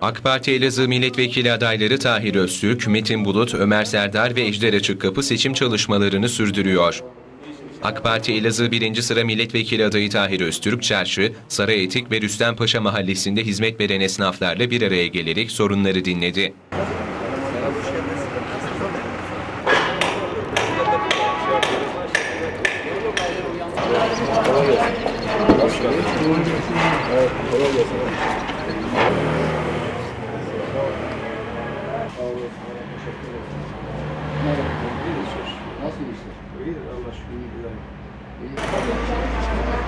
AK Parti Elazığ Milletvekili adayları Tahir Öztürk, Metin Bulut, Ömer Serdar ve Ejder Açıkkapı seçim çalışmalarını sürdürüyor. AK Parti Elazığ 1. sıra milletvekili adayı Tahir Öztürk, Çarşı, Sarayetik ve Rüstempaşa mahallesinde hizmet veren esnaflarla bir araya gelerek sorunları dinledi. Nasıl işler? İyi Allah şükür güzel.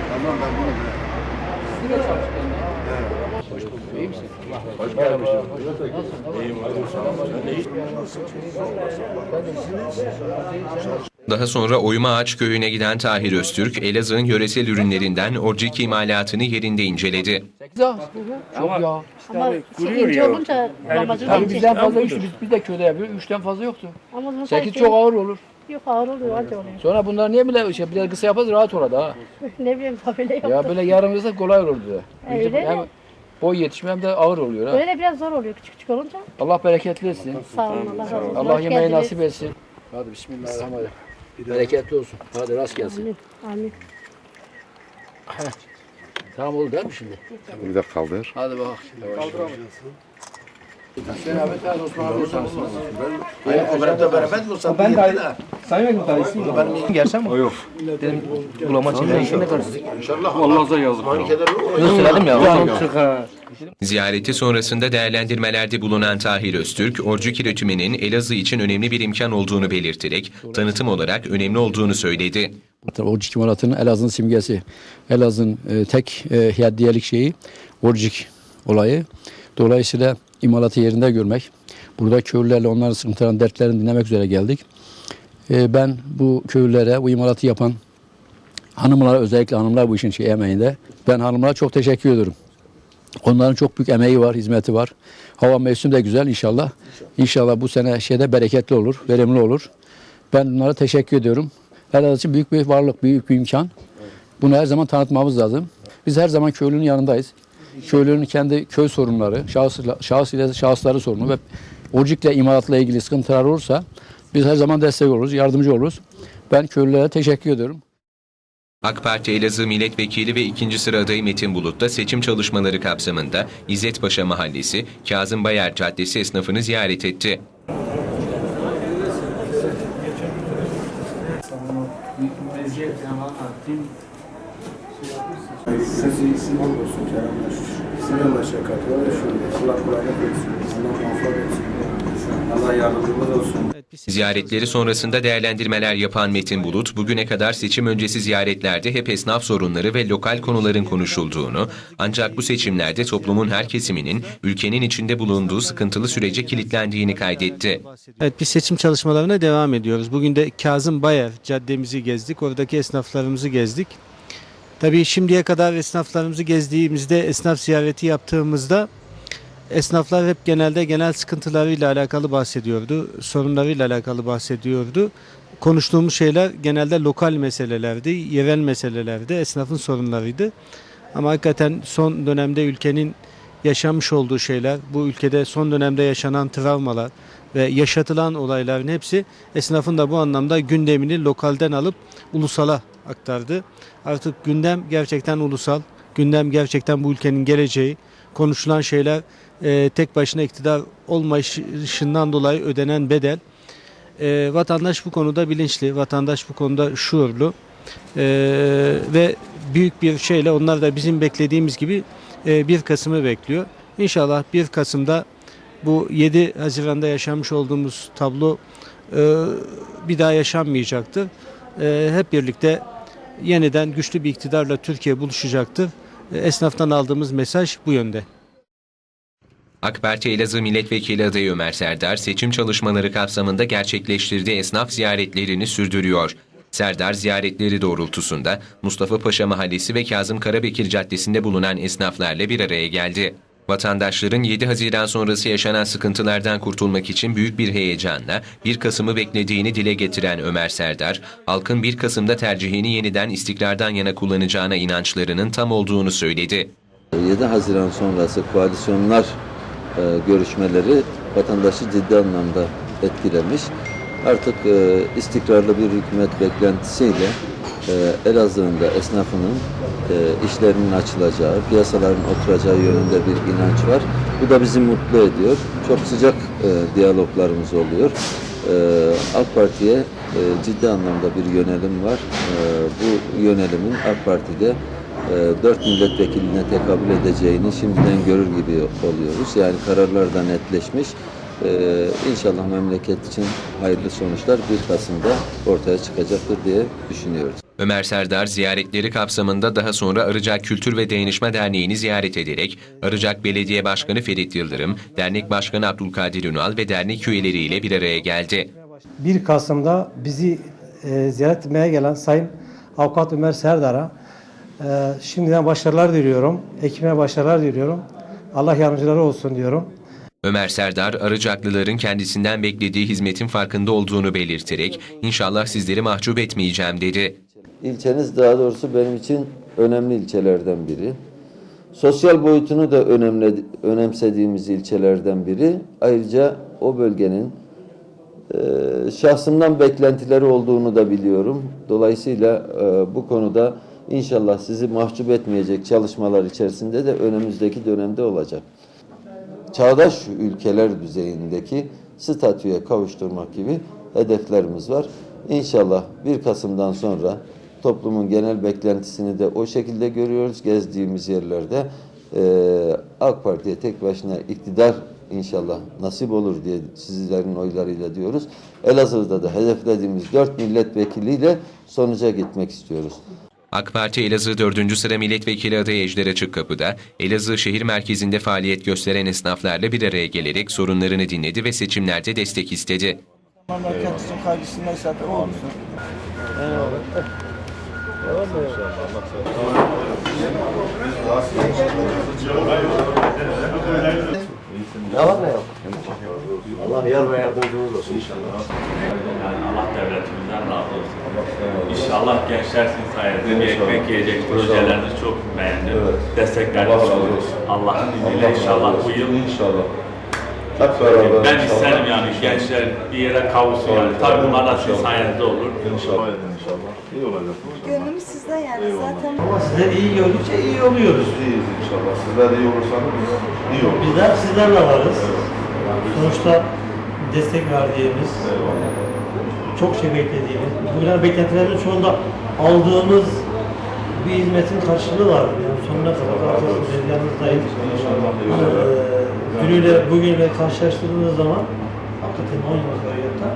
Tamam ben bunu bilirim. Siz de çalıştın Hoş bulduk. İyi misin? Hoş gelmişsin. İyiyim. Daha sonra Oyma Ağaç Köyü'ne giden Tahir Öztürk, Elazığ'ın yöresel ürünlerinden orcik imalatını yerinde inceledi. Çok ya. Ama sekizinci olunca amacı Tabii bizden fazla üç, biz, biz de köyde yapıyoruz. Üçten fazla yoktu. Ama Sekiz çok ağır olur. Yok ağır oluyor anca oluyor. Sonra bunlar niye bile şey, biraz kısa yaparız rahat olur ha. ne bileyim böyle yok. Ya böyle yarım yazsak kolay olur diye. Öyle mi? Hem boy yetişme hem de ağır oluyor ha. Böyle biraz zor oluyor küçük küçük olunca. Allah bereketli etsin. Sağ olun Allah razı olsun. Allah Hoş yemeği geldiniz. nasip etsin. Hadi bismillahirrahmanirrahim. Bereketli olsun. Hadi rast gelsin. Amin. Amin. Tamam oldu değil mi şimdi? Bir de kaldır. Hadi bak. Sen Ben de. Sayın gelsem yok. Dedim bulama ya. Ziyareti sonrasında değerlendirmelerde bulunan Tahir Öztürk, orcuk üretiminin Elazığ için önemli bir imkan olduğunu belirterek, tanıtım olarak önemli olduğunu söyledi. Orcik imalatının Elazığ'ın simgesi. Elazığ'ın e, tek e, hediyelik şeyi orcik olayı. Dolayısıyla imalatı yerinde görmek, burada köylülerle onların sıkıntılarını, dertlerini dinlemek üzere geldik. E, ben bu köylülere, bu imalatı yapan hanımlara, özellikle hanımlar bu işin şey emeğinde, ben hanımlara çok teşekkür ediyorum. Onların çok büyük emeği var, hizmeti var. Hava mevsim de güzel inşallah. İnşallah bu sene şeyde bereketli olur, verimli olur. Ben bunlara teşekkür ediyorum. Elazığ için büyük bir varlık, büyük bir imkan. Bunu her zaman tanıtmamız lazım. Biz her zaman köylünün yanındayız. Köylünün kendi köy sorunları, şahıs, şahıs ile şahısları sorunu ve orcikle imalatla ilgili sıkıntılar olursa biz her zaman destek oluruz, yardımcı oluruz. Ben köylülere teşekkür ediyorum. AK Parti Elazığ Milletvekili ve ikinci sıra adayı Metin Bulut da seçim çalışmaları kapsamında İzzetpaşa Mahallesi, Kazım Bayer Caddesi esnafını ziyaret etti. Sizi isim olsun Kerem Sizin meşakkatı var ya Allah kolaylık versin. Allah muvaffak etsin. Allah yardımcımız olsun. Ziyaretleri sonrasında değerlendirmeler yapan Metin Bulut, bugüne kadar seçim öncesi ziyaretlerde hep esnaf sorunları ve lokal konuların konuşulduğunu, ancak bu seçimlerde toplumun her kesiminin ülkenin içinde bulunduğu sıkıntılı sürece kilitlendiğini kaydetti. Evet biz seçim çalışmalarına devam ediyoruz. Bugün de Kazım Bayer caddemizi gezdik. Oradaki esnaflarımızı gezdik. Tabii şimdiye kadar esnaflarımızı gezdiğimizde, esnaf ziyareti yaptığımızda esnaflar hep genelde genel sıkıntılarıyla alakalı bahsediyordu. Sorunlarıyla alakalı bahsediyordu. Konuştuğumuz şeyler genelde lokal meselelerdi, yerel meselelerdi, esnafın sorunlarıydı. Ama hakikaten son dönemde ülkenin yaşanmış olduğu şeyler, bu ülkede son dönemde yaşanan travmalar ve yaşatılan olayların hepsi esnafın da bu anlamda gündemini lokalden alıp ulusala aktardı. Artık gündem gerçekten ulusal, gündem gerçekten bu ülkenin geleceği. Konuşulan şeyler e, tek başına iktidar olmayışından dolayı ödenen bedel. E, vatandaş bu konuda bilinçli, vatandaş bu konuda şuurlu E, ve büyük bir şeyle onlar da bizim beklediğimiz gibi e, 1 Kasım'ı bekliyor. İnşallah 1 Kasım'da bu 7 Haziran'da yaşanmış olduğumuz tablo e, bir daha yaşanmayacaktır. E, hep birlikte yeniden güçlü bir iktidarla Türkiye buluşacaktır. E, esnaftan aldığımız mesaj bu yönde. AK Parti Elazığ Milletvekili adayı Ömer Serdar, seçim çalışmaları kapsamında gerçekleştirdiği esnaf ziyaretlerini sürdürüyor. Serdar ziyaretleri doğrultusunda Mustafa Paşa Mahallesi ve Kazım Karabekir Caddesi'nde bulunan esnaflarla bir araya geldi. Vatandaşların 7 Haziran sonrası yaşanan sıkıntılardan kurtulmak için büyük bir heyecanla 1 Kasım'ı beklediğini dile getiren Ömer Serdar, halkın 1 Kasım'da tercihini yeniden istikrardan yana kullanacağına inançlarının tam olduğunu söyledi. 7 Haziran sonrası koalisyonlar e, görüşmeleri vatandaşı ciddi anlamda etkilemiş. Artık e, istikrarlı bir hükümet beklentisiyle e, Elazığ'ın da esnafının e, işlerinin açılacağı, piyasaların oturacağı yönünde bir inanç var. Bu da bizi mutlu ediyor. Çok sıcak e, diyaloglarımız oluyor. E, AK Parti'ye e, ciddi anlamda bir yönelim var. E, bu yönelimin AK Parti'de e, dört milletvekiline tekabül edeceğini şimdiden görür gibi oluyoruz. Yani kararlar da netleşmiş. E, inşallah memleket için hayırlı sonuçlar 1 Kasım'da ortaya çıkacaktır diye düşünüyoruz. Ömer Serdar ziyaretleri kapsamında daha sonra Arıcak Kültür ve Dayanışma Derneği'ni ziyaret ederek Arıcak Belediye Başkanı Ferit Yıldırım, Dernek Başkanı Abdülkadir Ünal ve dernek üyeleriyle bir araya geldi. 1 Kasım'da bizi e, ziyaret etmeye gelen Sayın Avukat Ömer Serdar'a e, şimdiden başarılar diliyorum. Ekibine başarılar diliyorum. Allah yardımcıları olsun diyorum. Ömer Serdar, Arıcaklıların kendisinden beklediği hizmetin farkında olduğunu belirterek, inşallah sizleri mahcup etmeyeceğim dedi. İlçeniz daha doğrusu benim için önemli ilçelerden biri. Sosyal boyutunu da önemli, önemsediğimiz ilçelerden biri. Ayrıca o bölgenin e, şahsımdan beklentileri olduğunu da biliyorum. Dolayısıyla e, bu konuda inşallah sizi mahcup etmeyecek çalışmalar içerisinde de önümüzdeki dönemde olacak. Çağdaş ülkeler düzeyindeki statüye kavuşturmak gibi hedeflerimiz var. İnşallah 1 Kasım'dan sonra toplumun genel beklentisini de o şekilde görüyoruz. Gezdiğimiz yerlerde eee, AK Parti'ye tek başına iktidar inşallah nasip olur diye sizlerin oylarıyla diyoruz. Elazığ'da da hedeflediğimiz 4 milletvekiliyle sonuca gitmek istiyoruz. AK Parti Elazığ 4. sıra milletvekili adayı Ejder Açıkkapı'da Elazığ şehir merkezinde faaliyet gösteren esnaflarla bir araya gelerek sorunlarını dinledi ve seçimlerde destek istedi. Allah yar ve yardımcımız olsun inşallah. Yani Allah devletimizden razı olsun. İnşallah gençler sizin sayenizde bir ekmek yiyecek projelerinizi çok beğendim. Destekleriniz çok. Allah'ın izniyle inşallah bu yıl İnşallah. Hep beraber. ben isterim yani gençler bir yere kavuşsun yani. Tabii bunlar da sizin sayenizde olur. İnşallah. İnşallah. İyi olacak. Gönlümüz sizde yani zaten. Ama sizler iyi gördükçe iyi oluyoruz. İyiyiz inşallah. Sizler iyi olursanız iyi olur. Bizler sizlerle varız. Sonuçta destek verdiğimiz, çok şey beklediğimiz, bugüne beklentilerin çoğunda aldığımız bir hizmetin karşılığı var. Yani sonuna kadar arkasındayız, yanınızdayız. Ee, Dünüyle bugünle karşılaştırdığınız zaman hakikaten 10 yıl hayatta.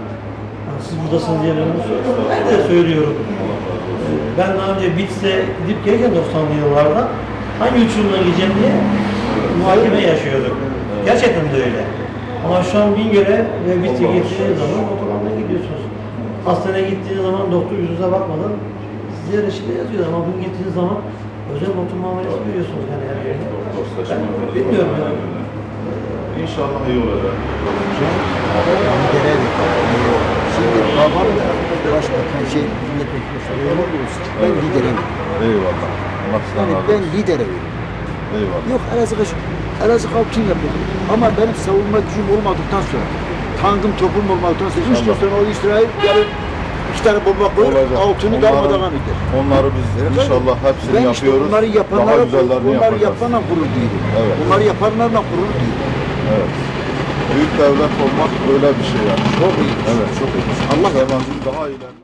Yani siz buradasınız diye ben söylüyorum. Ben de söylüyorum. Ee, Ben daha önce Bits'e gidip gelirken 90'lı yıllarda hangi uçurumdan gideceğim diye muhakeme yaşıyorduk. Gerçekten de öyle. Ama şu an Bingöl'e ve Bits'e gittiğiniz zaman otobandan gidiyorsunuz. Hastaneye gittiğiniz zaman doktor yüzünüze bakmadan size reçete yazıyor ama bugün gittiğiniz zaman özel notu muamelesi görüyorsunuz yani her yerde. Ben bilmiyorum yani. İnşallah iyi olacak. Şimdi babam da başbakan şey milletvekili soruyorlar ben liderim. Eyvallah. Allah sizden Yani ben olsun. liderim. Eyvallah. Yok Elazığ Elazığ halkın yapıyor. Ama benim savunma gücüm olmadıktan sonra, tankım topum olmadıktan sonra, üç gün sonra o İsrail yarın tane bomba Olacak. altını Onların- darmadağın eder. Onları biz inşallah hepsini ben işte yapıyoruz. Daha yapanlara, güzellerini onları yapacağız. yapanla gurur duyuyorum. Evet. Onları yapanlarla gurur duyuyorum. Evet. Büyük devlet olmak böyle bir şey yani. Çok iyi. Evet. Çok iyi. Allah Yabancı daha ileride.